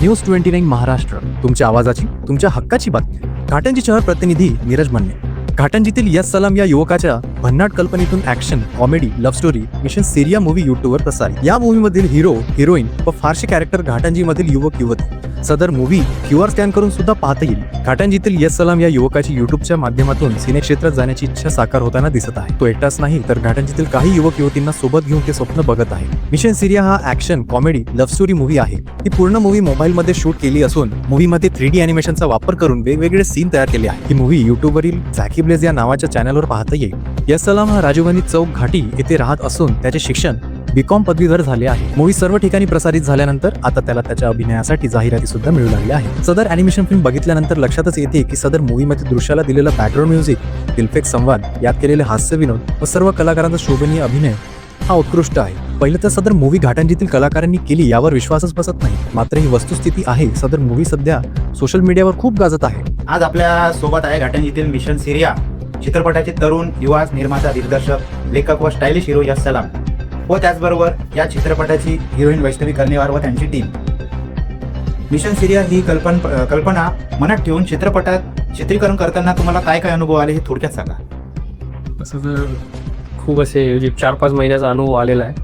News twenty nine Maharashtra. तुमच्या आवाजाची तुमच्या हक्काची बातमी. घाटंजी शहर प्रतिनिधी नीरज मन्ने. घाटंजीतील यस सलाम या युवकाच्या भन्नाट कल्पनेतून action comedy love story mission Syria movie युट्यूबवर प्रसारित. या मूवीमधील हिरो हिरोईन व फारसे कॅरेक्टर घाटंजीमधील युवक युवती सदर मूवी क्यू आर स्कॅन करून सुद्धा पाहता येईल. घाटंजीतील यस सलाम या युवकाची युट्यूबच्या माध्यमातून सिने क्षेत्रात जाण्याची इच्छा साकार होताना दिसत आहे. तो एकटाच नाही तर घाटंजीतील काही युवक युवतींना सोबत घेऊन ते स्वप्न बघत आहे. मिशन सिरिया हा action comedy love story movie आहे. ही पूर्ण मूवी मोबाईलमध्ये शूट केली असून मूव्हीमध्ये थ्री डी अॅनिमेशनचा वापर करून वेगवेगळे सीन तयार केले आहे ही मूवी युट्यूबवरील झॅकी ब्लेज या नावाच्या चॅनलवर पाहता येईल. यस सलाम हा राजीवनी चौक घाटी येथे राहत असून त्याचे शिक्षण बीकॉम पदवीधर झाले आहे. मूवी सर्व ठिकाणी प्रसारित झाल्यानंतर आता त्याला त्याच्या अभिनयासाठी जाहिराती सुद्धा मिळू लागल्या आहे सदर अॅनिमेशन फिल्म बघितल्यानंतर लक्षातच येते की सदर मूवीमध्ये दृश्याला दिलेलं बॅकग्राऊंड म्युझिक दिलफेक संवाद यात केलेले हास्य विनोद व सर्व कलाकारांचा शोभनीय अभिनय हा उत्कृष्ट आहे. पहिलं तर सदर मूवी घाटंजीतील कलाकारांनी केली यावर विश्वासच बसत नाही. मात्र ही वस्तुस्थिती आहे सदर मूवी सध्या सोशल मीडियावर खूप गाजत आहे. आज आपल्यासोबत आहे घाटंजीतील मिशन सिरिया चित्रपटाचे तरुण युवा निर्माता दिग्दर्शक लेखक व स्टायलिश हिरो यश सलाम. व त्याचबरोबर या चित्रपटाची हिरोईन वैष्णवी कर्णेवार व त्यांची टीम मिशन सिरिया ही कल्पन कल्पना मनात ठेवून चित्रपटात चित्रीकरण करताना तुम्हाला काय काय अनुभव आले हे थोडक्यात सांगा. असं तर खूप असे म्हणजे चार पाच महिन्याचा अनुभव आलेला आहे.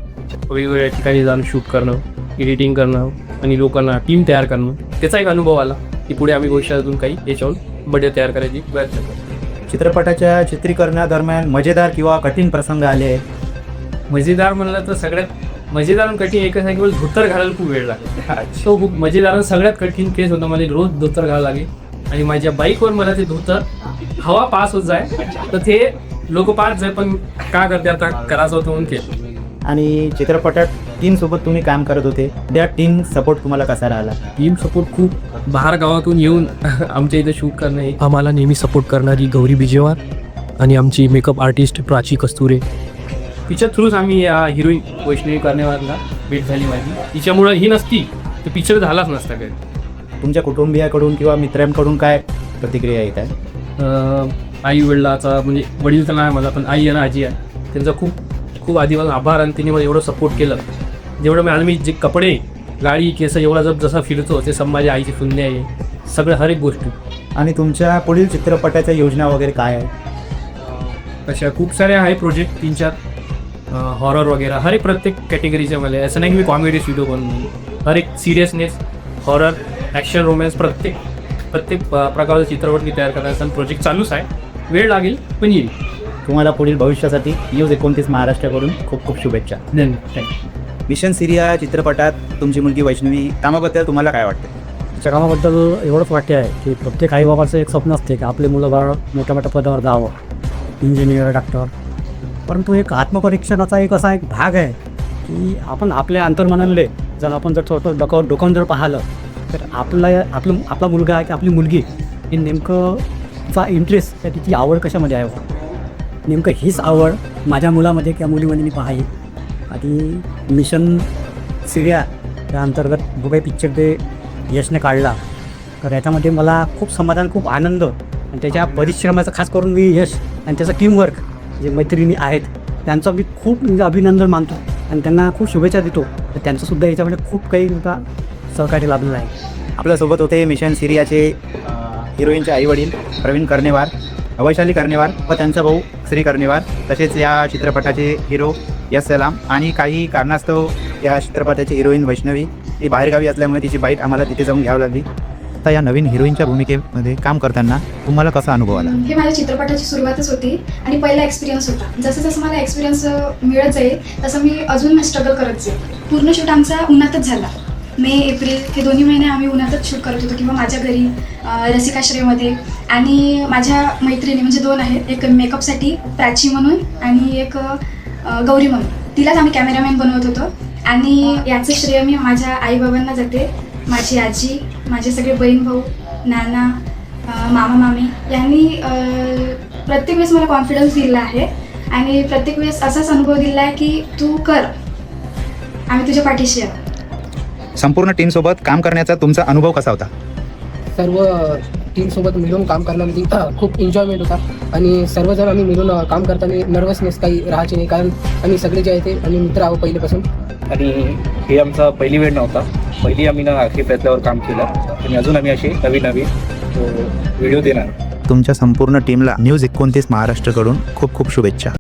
वेगवेगळ्या ठिकाणी जाऊन शूट करणं एडिटिंग करणं आणि लोकांना टीम तयार करणं त्याचा एक अनुभव आला की पुढे आम्ही भविष्यातून काही याच्यावर बडे तयार करायची प्रयत्न करतो. चित्रपटाच्या चित्रीकरणादरम्यान मजेदार किंवा कठीण प्रसंग आले. मजेदार म्हणलं तर सगळ्यात मजेदार आणि कठीण एकच आहे की धोतर घालायला खूप वेळ लागला तो खूप मजेदार आणि सगळ्यात कठीण केस होता मला रोज धोतर घालायला लागे आणि माझ्या बाईकवर मला ते धोतर हवा पास होत जाय. तर ते लोक पास जाय पण का करते आता? करायचं होतं म्हणून केलं. आणि चित्रपटात टीम सोबत तुम्ही काम करत होते. त्या टीम सपोर्ट तुम्हाला कसा राहिला? टीम सपोर्ट खूप बाहेर गावातून येऊन आमच्या इथं शूट करणं हे. आम्हाला नेहमी सपोर्ट करणारी गौरी बिजेवार आणि आमची मेकअप आर्टिस्ट प्राची कस्तुरे. तिच्या थ्रूच आम्ही या हिरोईन वैष्णवी कर्णेवारला भेट झाली माझी. तिच्यामुळं ही नसती तर पिक्चर झालाच नसता काही तुमच्या कुटुंबियाकडून किंवा मित्रांकडून काय प्रतिक्रिया येत आहे? आई वडिलाचा म्हणजे वडील तर नाही मला पण आई आणि आजी आहे. त्यांचा खूप खूप आधीपासून आभार आणि त्यांनी मला एवढं सपोर्ट केलं. जेवढं मी आम्ही जे कपडे गाडी केस एवढा जर जसा फिरतो ते माझ्या आईची पुण्य आहे. सगळं हर एक गोष्ट. आणि तुमच्या पुढील चित्रपटाच्या योजना वगैरे काय आहे अशा खूप साऱ्या आहे प्रोजेक्ट तीन चार हॉरर वगैरे हर एक प्रत्येक कॅटेगरीचे मला असं नाही की मी कॉमेडी व्हिडिओ बनवून हर एक सिरियसनेस हॉरर ॲक्शन रोमॅन्स प्रत्येक प्रत्येक प्रकारचा चित्रपट मी तयार करायचा प्रोजेक्ट चालूच आहे. वेळ लागेल पण येईल. तुम्हाला पुढील भविष्यासाठी न्यूज एकोणतीस महाराष्ट्राकडून खूप खूप शुभेच्छा. धन्यवाद. थँक्यू मिशन सिरिया चित्रपटात तुमची मुलगी वैष्णवी कामाबद्दल तुम्हाला काय वाटतं? तिच्या कामाबद्दल एवढंच वाक्य आहे की प्रत्येक आईबाबाचं एक स्वप्न असते की आपले मुलं बाळ मोठ्या मोठ्या पदावर जावं. इंजिनियर डॉक्टर परंतु एक आत्मपरीक्षणाचा एक असा एक भाग आहे की आपण आपल्या अंतर्मनाले जर आपण जर थोडं डोकं डोकावून जर पाहिलं तर आपला आपलं आपला मुलगा की आपली मुलगी ही नेमकं चा इंटरेस्ट त्या तिची आवड कशामध्ये आहे? नेमकं हीच आवड माझ्या मुलामध्ये किंवा मुलीमध्ये मी पाहावी आणि मिशन सिरिया त्या अंतर्गत दुबई पिक्चर ते यशने काढला. तर याच्यामध्ये मला खूप समाधान खूप आनंद आणि त्याच्या परिश्रमाचं खास करून मी यश आणि त्याचं टीमवर्क जे मैत्रिणी आहेत त्यांचं मी खूप म्हणजे अभिनंदन मानतो आणि त्यांना खूप शुभेच्छा देतो. तर त्यांचंसुद्धा याच्यामध्ये खूप काही मोठा सहकार्य लाभलेलं आहे. आपल्यासोबत होते मिशन सिरियाचे हिरोईनचे आई वडील प्रवीण कर्णेवार वैशाली कर्णेवार व त्यांचा भाऊ श्री कर्णेवार. तसेच या चित्रपटाचे हिरो यस सलाम आणि काही कारणास्तव या चित्रपटाची हिरोईन वैष्णवी. ही बाहेरगावी असल्यामुळे तिची बाईट आम्हाला तिथे जाऊन घ्यावी लागली. आता या नवीन हिरोईनच्या भूमिकेमध्ये काम करताना तुम्हाला कसा अनुभव आला? हे माझ्या चित्रपटाची सुरुवातच होती आणि पहिला एक्सपिरियन्स होता. जसं जसं मला एक्सपिरियन्स मिळत जाईल तसं मी अजून स्ट्रगल करत जाईल. पूर्ण शूट आमचा उन्हातच झाला. मे एप्रिल हे दोन्ही महिने आम्ही उन्हातच शूट करत होतो किंवा माझ्या घरी रसिकाश्रयमध्ये आणि माझ्या मैत्रिणी म्हणजे दोन आहेत. एक मेकअपसाठी प्राची म्हणून आणि एक गौरी म्हणून. तिलाच आम्ही कॅमेरामॅन बनवत होतो. आणि याचं श्रेय मी माझ्या आईबाबांना जाते. माझी आजी माझे सगळे बहीण भाऊ नाना मामा मामी यांनी प्रत्येक वेळेस मला कॉन्फिडन्स दिला आहे. आणि प्रत्येक वेळेस असाच अनुभव दिला आहे की तू कर. आम्ही तुझ्या पाठीशी आहे संपूर्ण टीमसोबत काम करण्याचा तुमचा अनुभव कसा होता? सर्व टीमसोबत मिळून काम करण्यामध्ये खूप एन्जॉयमेंट होता. आणि सर्वजण आम्ही मिळून काम करताना नर्वसनेस काही राहायचे नाही. कारण आम्ही सगळे जे आहे ते आम्ही मित्र आहोत पहिलेपासून. आणि हे आमचा पहिली वेळ नव्हता. पहिली आम्ही ना आखरी प्रयत्नावर काम केलं. आणि अजून आम्ही असे नवीन नवीन व्हिडिओ देणार. तुमच्या संपूर्ण टीमला न्यूज एकोणतीस महाराष्ट्रकडून खूप खूप शुभेच्छा.